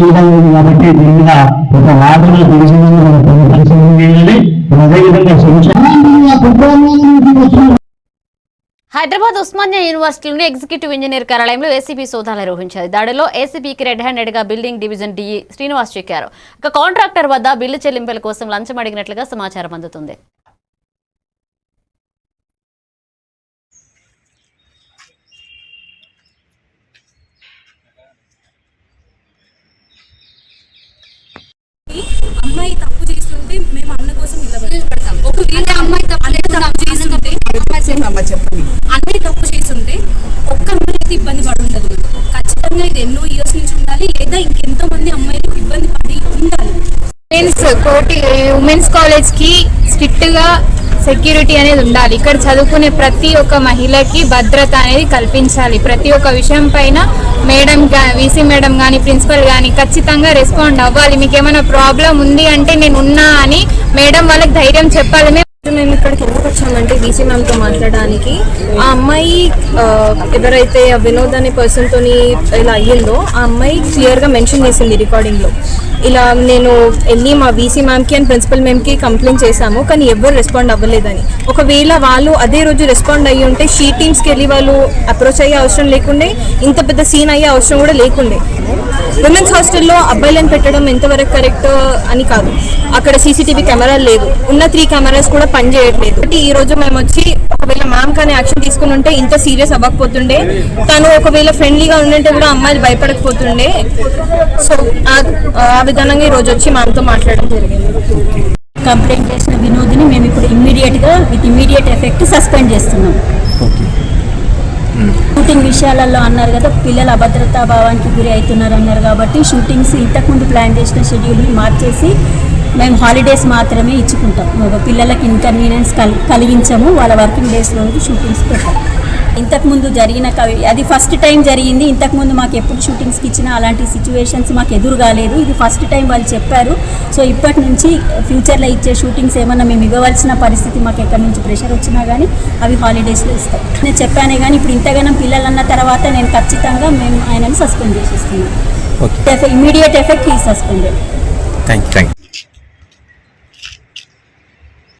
విధంగా కాబట్టి దీని మీద ఒక వాదన తెలిసిందని మనం పరిశీలన చేయాలి. అదేవిధంగా సంక్షేమ హైదరాబాద్ ఉస్మానియా యూనివర్సిటీలోని ఎగ్జిక్యూటివ్ ఇంజనీర్ కార్యాలయంలో ఏసీబీ సోదాలు నిర్వహించారు. దాడిలో ఏసీబీకి రెడ్ హ్యాండెడ్గా బిల్డింగ్ డివిజన్ డిఈ శ్రీనివాస్ చిక్కారు. ఒక కాంట్రాక్టర్ వద్ద బిల్లు చెల్లింపుల కోసం లంచం అడిగినట్లుగా సమాచారం అందుతుంది అమ్మాయి తప్పు చేస్తుంటే మేము అన్న కోసం నిలబడతాం ఒకవేళ అమ్మాయి తప్పు తప్పు చేస్తుంటే అన్నయ్య తప్పు చేస్తుంటే ఒక్క అమ్మాయి అయితే ఇబ్బంది పడి ఉండదు ఖచ్చితంగా ఇది ఎన్నో ఇయర్స్ నుంచి ఉండాలి. లేదా ఇంకెంతో మంది అమ్మాయిలు ఇబ్బంది పడి ఉండాలి. ఉమెన్స్ కోటి ఉమెన్స్ కాలేజ్కి స్ట్రిక్ట్గా సెక్యూరిటీ అనేది ఉండాలి. ఇక్కడ చదువుకునే ప్రతి ఒక్క మహిళకి భద్రత అనేది కల్పించాలి. ప్రతి ఒక్క విషయం పైన మేడం వీసీ మేడం కానీ ప్రిన్సిపల్ కానీ ఖచ్చితంగా రెస్పాండ్ అవ్వాలి. మీకు ఏమైనా ప్రాబ్లం ఉంది అంటే నేను ఉన్నా అని మేడం వాళ్ళకి ధైర్యం చెప్పాలి. మేము బీసీ మ్యామ్తో మాట్లాడడానికి ఆ అమ్మాయి ఎవరైతే ఆ వినోద్ అనే పర్సన్ తోని ఇలా అయ్యిందో ఆ అమ్మాయి క్లియర్గా మెన్షన్ చేసింది రికార్డింగ్లో ఇలా నేను వెళ్ళి మా బీసీ మ్యామ్కి అండ్ ప్రిన్సిపల్ మ్యామ్కి కంప్లైంట్ చేశాము కానీ ఎవరు రెస్పాండ్ అవ్వలేదని. ఒకవేళ వాళ్ళు అదే రోజు రెస్పాండ్ అయ్యి ఉంటే షీ టీమ్స్కి వెళ్ళి వాళ్ళు అప్రోచ్ అయ్యే అవసరం లేకుండే ఇంత పెద్ద సీన్ అయ్యే అవసరం కూడా లేకుండే. విమెన్స్ హాస్టల్లో అబ్బాయిలను పెట్టడం ఎంతవరకు కరెక్ట్ అని కాదు. అక్కడ సీసీటీవీ కెమెరా లేవు. ఉన్న త్రీ కెమెరాస్ కూడా పని చేయట్లేదు. ఈ రోజు మేము వచ్చి ఒకవేళ మ్యామ్ కానీ యాక్షన్ తీసుకుని ఉంటే ఇంత సీరియస్ అవ్వకపోతుండే. తను ఒకవేళ ఫ్రెండ్లీగా ఉండింటే కూడా అమ్మాయిలు భయపడకపోతుండే. సో ఆ- ఆ విధానంగా ఈ రోజు వచ్చి మ్యామ్తో మాట్లాడడం జరిగింది. కంప్లైంట్ చేసిన వినోద్ని మేము ఇప్పుడు ఇమ్మీడియట్గా విత్ ఇమ్మీడియట్ ఎఫెక్ట్ సస్పెండ్ చేస్తున్నాం. షూటింగ్ విషయాలలో అన్నారు కదా పిల్లలు అభద్రతా భావానికి గురి అవుతున్నారు అన్నారు కాబట్టి షూటింగ్స్ ఇంతకుముందు ప్లాన్ చేసిన షెడ్యూల్ని మార్చేసి మేము హాలిడేస్ మాత్రమే ఇచ్చుకుంటాం. పిల్లలకి ఇన్కన్వీనియన్స్ కల్ కలిగించము. వాళ్ళ వర్కింగ్ డేస్లో షూటింగ్స్ పెట్టాం. ఇంతకుముందు జరిగిన కవి అది ఫస్ట్ టైం జరిగింది. ఇంతకుముందు మాకు ఎప్పుడు షూటింగ్స్కి ఇచ్చినా అలాంటి సిచ్యువేషన్స్ మాకు ఎదురు కాలేదు. ఇది ఫస్ట్ టైం వాళ్ళు చెప్పారు. సో ఇప్పటి నుంచి ఫ్యూచర్లో ఇచ్చే షూటింగ్స్ ఏమన్నా మేము ఇవ్వవలసిన పరిస్థితి మాకు ఎక్కడి నుంచి ప్రెషర్ వచ్చినా కానీ అవి హాలిడేస్లో ఇస్తాం. నేను చెప్పానే కానీ ఇప్పుడు ఇంతగానం పిల్లలు అన్న తర్వాత నేను ఖచ్చితంగా మేము ఆయనను సస్పెండ్ చేసేస్తున్నాను ఇమీడియట్ ఎఫెక్ట్ ఈ సస్పెండెడ్ థ్యాంక్ యూ